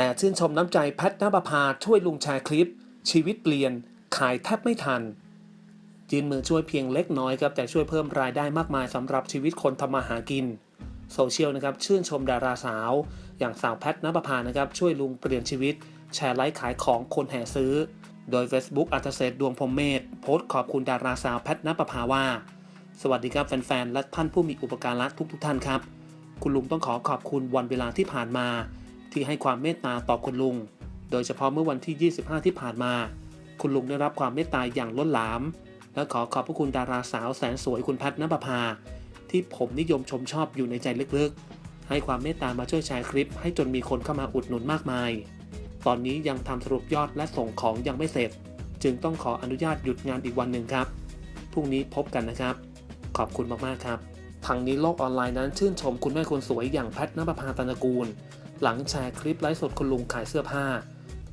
แต่ชื่นชมน้ำใจแพทนภพาช่วยลุงแชร์คลิป ชีวิตเปลี่ยน ขายแทบไม่ทันยืนมือช่วยเพียงเล็กน้อยครับ แต่ช่วยเพิ่มรายได้มากมายสำหรับชีวิตคนทำมาหากินโซเชียลนะครับชื่นชมดาราสาว อย่างสาวแพทนภพานะครับช่วยลุงเปลี่ยนชีวิต แชร์ไลค์ขายของคนแห่ซื้อ โดย Facebook อัตเศษดวงพรมเมธโพสต์ขอบคุณดาราสาวแพทนภพาว่า สวัสดีครับแฟนๆและท่านผู้มีอุปการะทุกๆท่านครับ คุณลุงต้องขอขอบคุณวันเวลาที่ผ่านมา ที่ให้ความเมตตาต่อคุณลุง โดยเฉพาะเมื่อวันที่ 25 ที่ผ่านมา คุณลุงได้รับความเมตตาอย่างล้นหลาม และขอขอบพระคุณดาราสาวแสนสวยคุณแพทนภพา ที่ผมนิยมชมชอบอยู่ในใจลึกๆ ให้ความเมตตามาช่วยแชร์คลิป ให้จนมีคนเข้ามาอุดหนุนมากมาย ตอนนี้ยังทำสรุปยอดและส่งของยังไม่เสร็จ จึงต้องขออนุญาตหยุดงานอีกวันหนึ่งครับ พรุ่งนี้พบกันนะครับ ขอบคุณมากๆครับ ทางนี้โลกออนไลน์นั้นชื่นชมคุณแม่คนสวยอย่างแพทนภพาตนกูล หลังแชร์คลิปไลฟ์สดคุณลุงขายเสื้อผ้า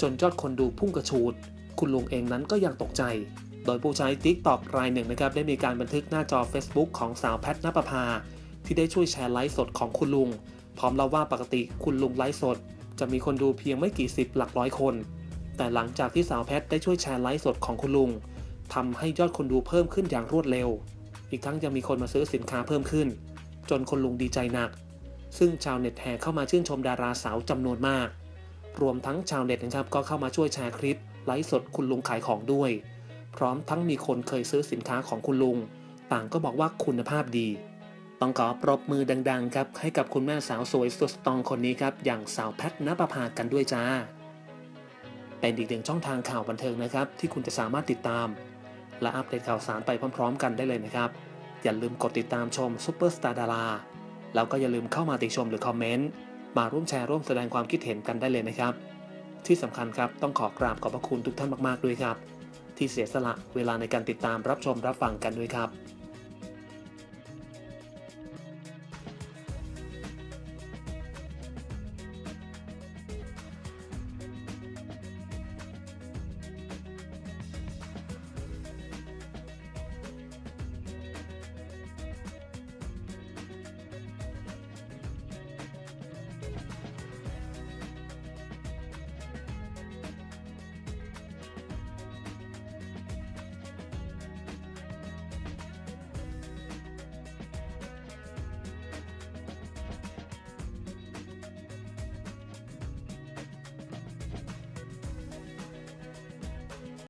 จนยอดคนดูพุ่งกระชูด คุณลุงเองนั้นก็ยังตกใจ โดยผู้ใช้ TikTok รายหนึ่งนะครับได้มีการบันทึกหน้าจอ Facebook ของสาวแพทนภพา ที่ได้ช่วยแชร์ไลฟ์สดของคุณลุง พร้อมเล่าว่าปกติคุณลุงไลฟ์สด จะมีคนดูเพียงไม่กี่สิบหลักร้อยคน แต่หลังจากที่สาวแพทได้ช่วยแชร์ไลฟ์สดของคุณลุงทำให้ยอดคนดูเพิ่มขึ้นอย่างรวดเร็ว อีกทั้งยังมีคนมาซื้อสินค้าเพิ่มขึ้น จนคนลุงดีใจหนัก ซึ่งชาวเน็ตแห่เข้ามาชื่นชมดาราสาวจำนวนมาก รวมทั้งชาวเน็ตนะครับก็เข้ามาช่วยแชร์คลิปไลฟ์สดคุณลุงขายของด้วย พร้อมทั้งมีคนเคยซื้อสินค้าของคุณลุง ต่างก็บอกว่าคุณภาพดีต้องขอปรบมือดังๆครับให้กับคุณแม่สาวสวยสุดสตองคนนี้ครับอย่างสาวแพทนภพากันด้วยจ้าเป็นอีกหนึ่งช่องทางข่าวบันเทิงนะครับ ที่คุณจะสามารถติดตาม และอัปเดตข่าวสารไปพร้อม ๆ กันได้เลยนะครับ อย่าลืมกดติดตามชมซุปเปอร์สตาร์ดาราแล้วก็อย่าลืมเข้ามาติชมหรือคอมเมนต์มาร่วมแชร์ร่วมแสดงความคิดเห็นกันได้เลยนะครับ ที่สำคัญครับต้องขอกราบขอบพระคุณทุกท่านมากๆด้วยครับ ที่เสียสละเวลาในการติดตามรับชมรับฟังกันด้วยครับ